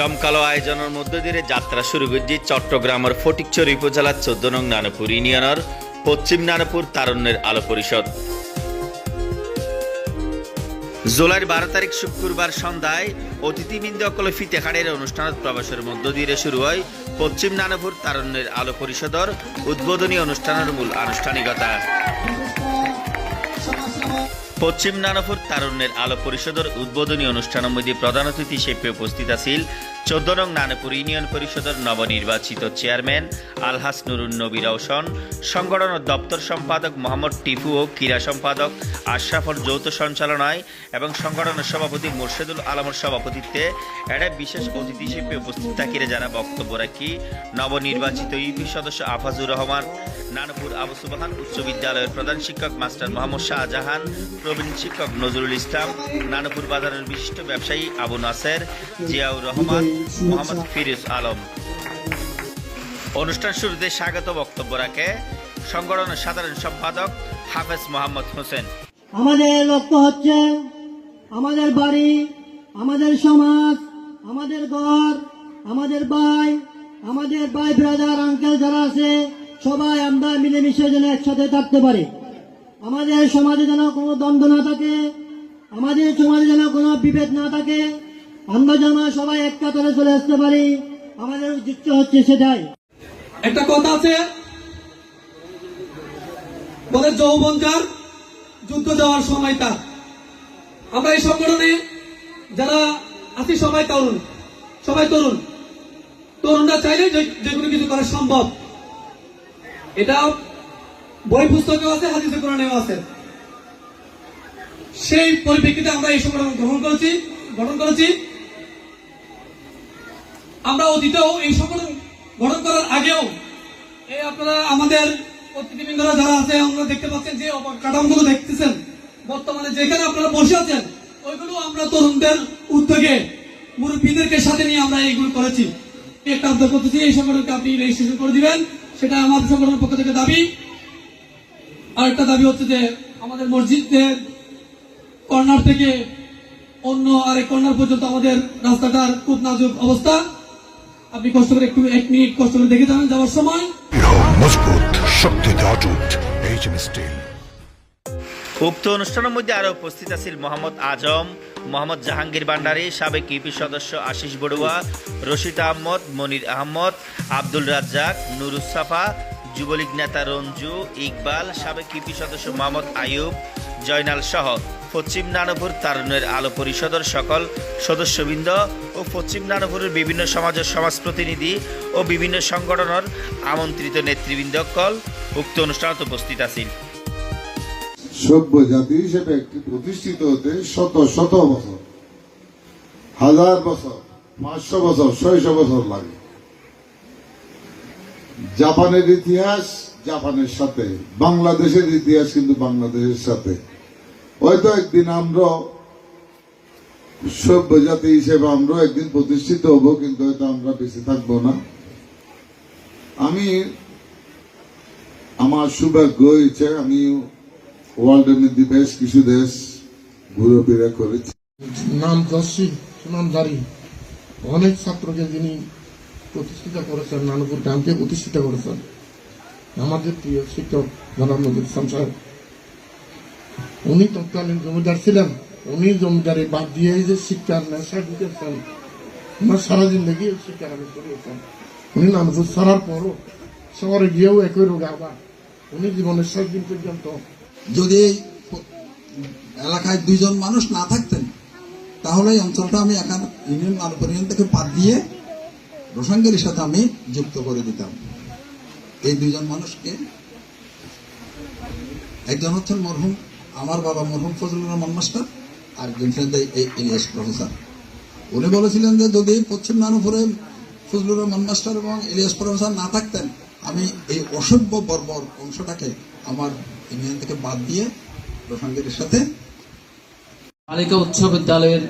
জমকালো আয়োজনের মধ্য দিয়ে যাত্রা শুরু করছে চট্টগ্রামের ফটিকচুরি উপজেলার চোদ্দ নং নানপুর ইউনিয়নের পশ্চিম নানপুর তারণ্যের আলো পরিষদ। জুলাইয়ের বারো তারিখ শুক্রবার সন্ধ্যায় অতিথিবৃন্দ অকলে ফিতেখাড়ের অনুষ্ঠানত প্রবেশের মধ্য দিয়ে শুরু হয় পশ্চিম নানপুর তারণ্যের আলো পরিষদর উদ্বোধনী অনুষ্ঠানের মূল আনুষ্ঠানিকতা। পশ্চিম নানপুর তারুণ্যের আলো পরিষদের উদ্বোধনী অনুষ্ঠানের মধ্যে প্রধান অতিথি হিসেবে উপস্থিত আছিল চোদ্দ নং নানপুর ইউনিয়ন পরিষদের নবনির্বাচিত চেয়ারম্যান আলহাস নুরুন নবী রওশন সংগঠনের দপ্তর সম্পাদক মোহাম্মদ টিপু ও ক্রীড়া সম্পাদক আশরাফর যৌথ সঞ্চালনায় এবং সংগঠনের সভাপতি মুর্শেদুল আলমের সভাপতিত্বে এটা বিশেষ অতিথি হিসেবে উপস্থিত থাকিরে যারা বক্তব্য রাখি নবনির্বাচিত ইউপি সদস্য আফাজুর রহমান, নানপুর আবু সুবাহান উচ্চ বিদ্যালয়ের প্রধান শিক্ষক মাস্টার মোহাম্মদ শাহজাহান, প্রবীণ শিক্ষক নজরুল ইসলাম, নানপুর বাজারের বিশিষ্ট ব্যবসায়ী আবু নাসের, জিয়াউর রহমান মোহাম্মদ ফিরোজ আলম। অনুষ্ঠান শুরুতে স্বাগত বক্তব্য রাখে সংগঠনের সাধারণ সম্পাদক হাফেজ মোহাম্মদ হোসেন। আমাদের লক্ষ্য হচ্ছে আমাদের বাড়ি, আমাদের সমাজ, আমাদের ঘর, আমাদের ভাই আমাদের ভাই ব্রাদার আঙ্কেল যারা আছে, সবাই আমরা মিলেমিশে যেন একসাথে থাকতে পারি। আমাদের সমাজে যেন কোনো দ্বন্দ্ব না থাকে, আমাদের সমাজে যেন কোনো বিভেদ না থাকে আমরা যেন সবাই এক কাতারে চলে আসতে পারি। আমাদের উদ্দেশ্য হচ্ছে সেটাই। একটা কথা আছে। বলে যৌবন যার, যুদ্ধ যাওয়ার সময় তার। আমরা এই সংগঠনে যারা আছি, সবাই তরুণ। সবাই তরুণ। তরুণরা চাইলে যে- কোনো কিছু করা সম্ভব। এটা বই পুস্তকেও আছে, হাদিসে কোরআনেও আছে। সেই পরিপ্রেক্ষিতে আমরা এই সংগঠন গ্রহণ করেছি, গঠন করেছি। আমরা অতীতেও এই সংগঠন গঠন করার আগেও এই আপনারা আমাদের অতিথিবৃন্দরা যারা আছে, আমরা দেখতে পাচ্ছেন যে কাঠামোগুলো দেখতেছেন। বর্তমানে যেখানে আপনারা বসে আছেন, ওইগুলো আমরা তরুণদের উদ্যোগে মুরব্বীদেরকে সাথে নিয়ে আমরা এইগুলো করেছি। একটা উদ্যোগ করতেছি, এই সংগঠনকে আপনি রেজিস্ট্রেশন করে দিবেন। সেটা আমার সংগঠনের পক্ষ থেকে দাবি। আরেকটা দাবি হচ্ছে যে, আমাদের মসজিদের কর্নার থেকে অন্য আরেক কর্নার পর্যন্ত আমাদের রাস্তাটার খুব নাজুক অবস্থা। আপনি কষ্ট করে একটু এক মিনিট কষ্ট করে দেখে যাবেন যাওয়ার সময়। মজবুত শক্তিতে অটুট এইচএম স্টিল উক্ত অনুষ্ঠানের মধ্যে আরও উপস্থিত আছেন মোহাম্মদ আজম মোহাম্মদ জাহাঙ্গীর ভান্ডারী সাবেক ইপি সদস্য আশিস বড়ুয়া রশিদ আহমদ মনির আহমদ আব্দুল রাজ্জাক নুরুসাফা যুবলীগ নেতা রঞ্জু ইকবাল, সাবেক ইউপি সদস্য মোহাম্মদ আয়ুব জয়নাল সহ পশ্চিম নানপুর তারুণের আলো পরিষদের সকল সদস্যবৃন্দ ও পশ্চিম নানপুরের বিভিন্ন সমাজের সমাজ প্রতিনিধি ও বিভিন্ন সংগঠনের আমন্ত্রিত নেতৃবৃন্দ কল উক্ত অনুষ্ঠানত উপস্থিত আছেন। সভ্য জাতি হিসেবে একটি প্রতিষ্ঠিত হতে শত শত বছর, হাজার বছর, পাঁচশো বছর, ছয়শো বছর লাগে। জাপানের ইতিহাস, জাপানের সাথে। বাংলাদেশের ইতিহাস কিন্তু বাংলাদেশের সাথে। হয়তো একদিন আমরা সভ্য জাতি হিসেবে আমরা একদিন প্রতিষ্ঠিত হব, কিন্তু হয়তো আমরা বেঁচে থাকব না। আমি আমার সৌভাগ্য হয়েছে, আমি ওয়ার্ল্ডের মধ্যে বেশ কিছু দেশ ঘুরে ফিরে করেছি। নাম নামদর্শী সুনামধারী অনেক ছাত্রকে যিনি প্রতিষ্ঠিত করেছেন, নানপুর গ্রামকে প্রতিষ্ঠিত করেছেন। আমাদের প্রিয় শিক্ষক জনাব নজরুল ইসলাম সাহেব। উনি তৎকালীন জমিদার ছিলেন। উনি জমিদারি বাদ দিয়ে যে শিক্ষার নেশায় ঢুকেছেন ওনার সারা জিন্দগি শিক্ষার আমি করিয়েছেন। উনি নামপুর ছাড়ার পরও শহরে গিয়েও একই রোগে আবার উনি জীবনের শেষ দিন পর্যন্ত যদি এই এলাকায় দুইজন মানুষ না থাকতেন, তাহলে এই অঞ্চলটা আমি এখন ইউনিয়ন ইউনিয়ন থেকে বাদ দিয়ে রোশাঙ্গেরির সাথে আমি যুক্ত করে দিতাম। এই দুইজন মানুষকে একজন হচ্ছেন মরহুম, আমার বাবা মরহুম ফজলুর রহমান মাস্টার আর একজন ছিলেন ইলিয়াস প্রফেসর। উনি বলেছিলেন যে যদি পশ্চিম নানুপুরে ফজলুর রহমান মাস্টার এবং ইলিয়াস প্রফেসর না থাকতেন, আমি এই অসভ্য বর্বর অংশটাকে আমার ইউনিয়ন থেকে বাদ দিয়ে রোশাঙ্গেরির সাথে বালিকা উচ্চ বিদ্যালয়ের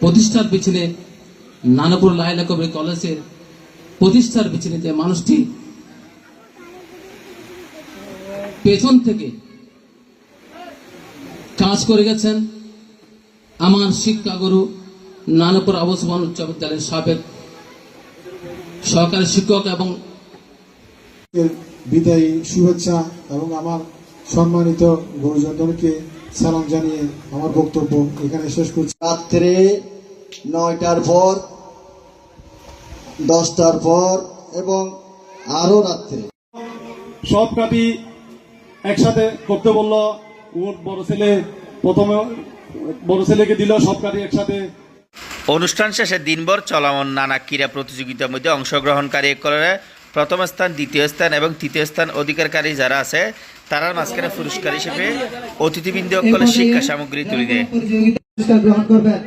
প্রতিষ্ঠার পিছনে নানাপুর লাইলা কবির কলেজের প্রতিষ্ঠার পিছনে মানুষটি পেছন থেকে কাজ করে গেছেন আমার শিক্ষাগুরু নানপুর আবু সুবহান উচ্চ বিদ্যালয়ের সাবেক সহকারী শিক্ষক এবং বিদায়ী শুভেচ্ছা এবং আমার সম্মানিত গুরুজনদেরকে সালাম জানিয়ে আমার বক্তব্য এখানে শেষ করছি। রাত্রে নয়টার পর দশটার পর এবং আরও রাত্রে। সব কাটি একসাথে করতে বলল ওর বড় ছেলে প্রথমে বড় ছেলেকে দিল সব কাটি একসাথে। অনুষ্ঠান শেষে দিনভর চলমান নানা ক্রীড়া প্রতিযোগিতার মধ্যে অংশগ্রহণকারী করে প্রথম স্থান দ্বিতীয় স্থান এবং তৃতীয় স্থান অধিকারকারী যারা আছে তারার মাঝখানে পুরস্কার হিসেবে অতিথিবৃন্দ শিক্ষা সামগ্রী তুলে দেয়। পুরস্কার গ্রহণ করবেন।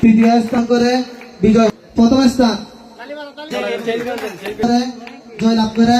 তৃতীয় স্থান করে বিজয় প্রথম স্থান। করে জয় লাভ করে।